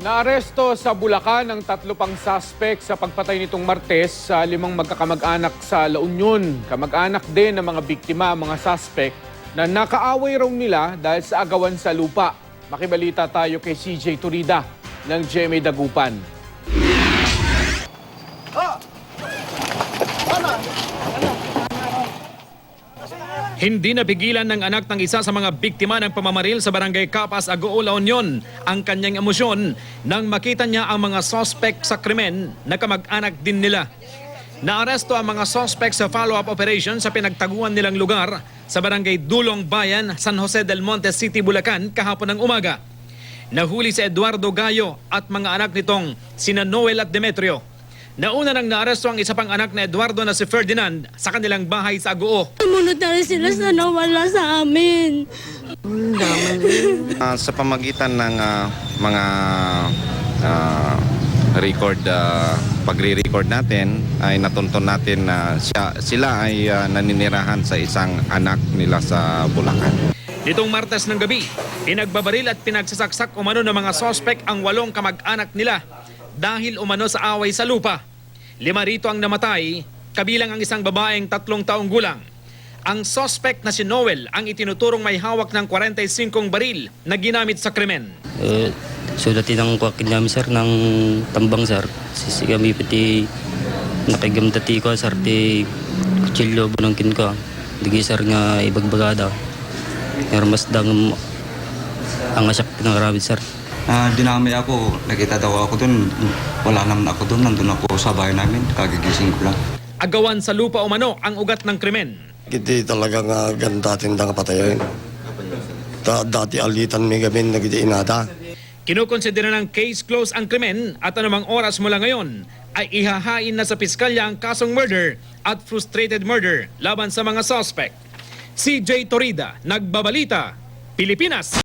Naaresto sa Bulacan ang tatlo pang suspect sa pagpatay nitong Martes sa limang magkakamag-anak sa La Union. Kamag-anak din ng mga biktima mga suspect na nakaaway raw nila dahil sa agawan sa lupa. Makibalita tayo kay CJ Turida ng GMA Dagupan. Hindi napigilan ng anak ng isa sa mga biktima ng pamamaril sa barangay Capas, Agoo, La Union ang kanyang emosyon nang makita niya ang mga sospek sa krimen na kamag-anak din nila. Naaresto ang mga sospek sa follow-up operation sa pinagtaguan nilang lugar sa barangay Dulong Bayan, San Jose del Monte City, Bulacan kahapon ng umaga. Nahuli si Eduardo Gayo at mga anak nitong sina Noel at Demetrio. Nauna nang naaresto ang isa pang anak na Eduardo na si Ferdinand sa kanilang bahay sa Agoo. Sumunod na rin sila sa nawala sa amin. Ah, sa pamagitan ng ah, mga ah, record ah, pagre-record natin ay natunton natin na siya, sila ay ah, naninirahan sa isang anak nila sa Bulacan. Nitong Martes ng gabi, pinagbabaril at pinagsasaksak umano ng mga sospek ang walong kamag-anak nila dahil umano sa away sa lupa. Lima rito ang namatay, kabilang ang isang babaeng tatlong taong gulang. Ang sospek na si Noel ang itinuturong may hawak ng 45 baril na ginamit sa krimen. Eh, sulatin ang kwakin namin sir ng tambang sir. Sisi kami pati nakigamdati ko sir ti kutsilyo bunangkin ko. Digi sir nga ibagbagada. Pero mas dang ang asak pinangarabid sir. Ah, dinamay ako, nakita daw ako doon. Wala naman ako doon, nandun ako sa bahay namin, kagigising ko lang. Agawan sa lupa umano ang ugat ng krimen. Giti talaga nga ganda tindang patayin. Ta dati alitan may gamin na giti inada. Kinukonsidera ng case close ang krimen at anumang oras mula ngayon ay ihahain na sa piskalya ang kasong murder at frustrated murder laban sa mga suspect. CJ Torida, Nagbabalita, Pilipinas.